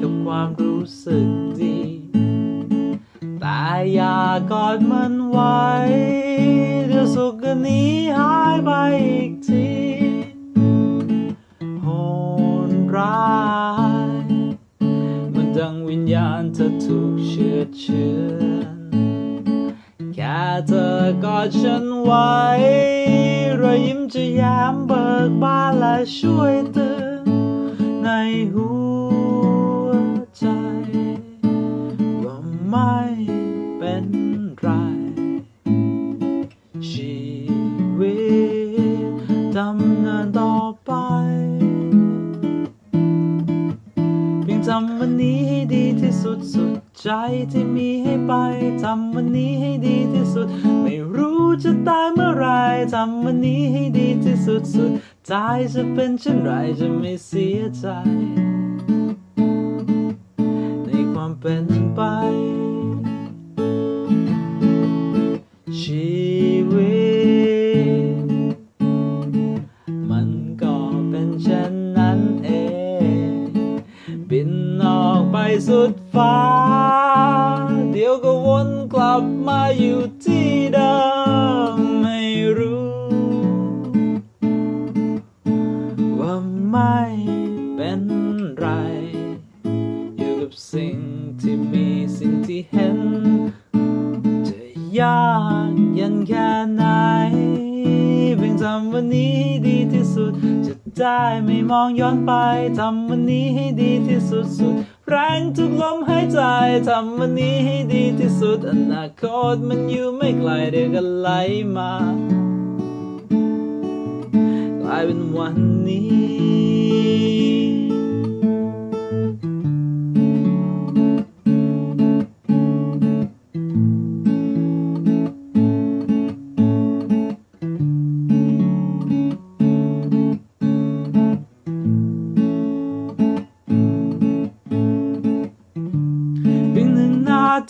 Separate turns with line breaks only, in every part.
กับความรู้สึกดี แต่อย่ากอดมันไว้ เดี๋ยวสุขนี้หายไปอีกทีโหนร้ายมันดังวิญญาณเธอถูกเชื้อเชื้อแค่เธอกอดฉันไว้รอยยิ้มจะย้มเบิกบานและช่วยเตือนในหัว จำวันนี้ให้ดีที่สุดสุดใจที่มีให้ไปทำวันนี้ให้ดีที่สุด ไม่รู้จะตายเมื่อไรทำวันนี้ให้ดีที่สุดสุดใจจะเป็นเช่นไรจะไม่เสียใจ ในความเป็นไป สุดฟ้า เดี๋ยวก็วนกลับมาอยู่ที่เดิมไม่รู้ ว่าไม่เป็นไร อยู่กับสิ่งที่มีสิ่งที่เห็น จะยากยันแค่ไหนเพียงทำวันนี้ดีที่สุดจะได้ไม่มองย้อนไปทำวันนี้ให้ดีที่สุดสุด แรงทุกลมหายใจทำวันนี้ให้ดีที่สุดอนาคตมันอยู่ไม่ไกลเดี๋ยวก็ไหลมากลายเป็นวันนี้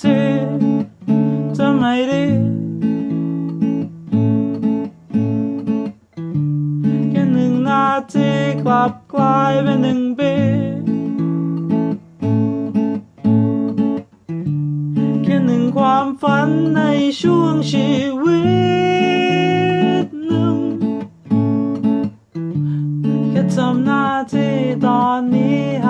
ทีทำไมดีแค่หนึ่งนาทีกลับกลายเป็นหนึ่งปีแค่หนึ่งความฝันในช่วงชีวิตหนึ่งแค่ทำหน้าที่ตอนนี้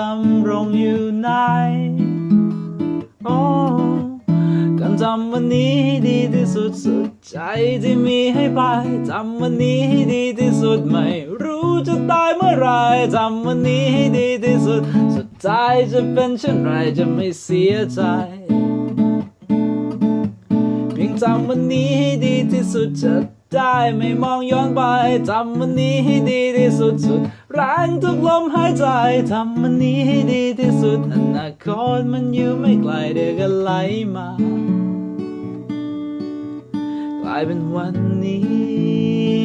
ดำรงอยู่ในโอ้การทำวันนี้ให้ดีที่สุดสุดใจที่มีให้ไปทำวันนี้ให้ดีที่สุดไม่รู้จะตายเมื่อไรทำวันนี้ให้ดีที่สุด สุดท้ายจะเป็นเช่นไรจะไม่เสียใจเพียงทำวันนี้ให้ดีที่สุดจะ ได้ไม่มองย้อนไปทำวันนี้ให้ดีที่สุดสุดแรงทุกลมหายใจทำวันนี้ให้ดีที่สุดอนาคตมันอยู่ไม่ไกลเดี๋ยวก็ไหลมากลายเป็นวันนี้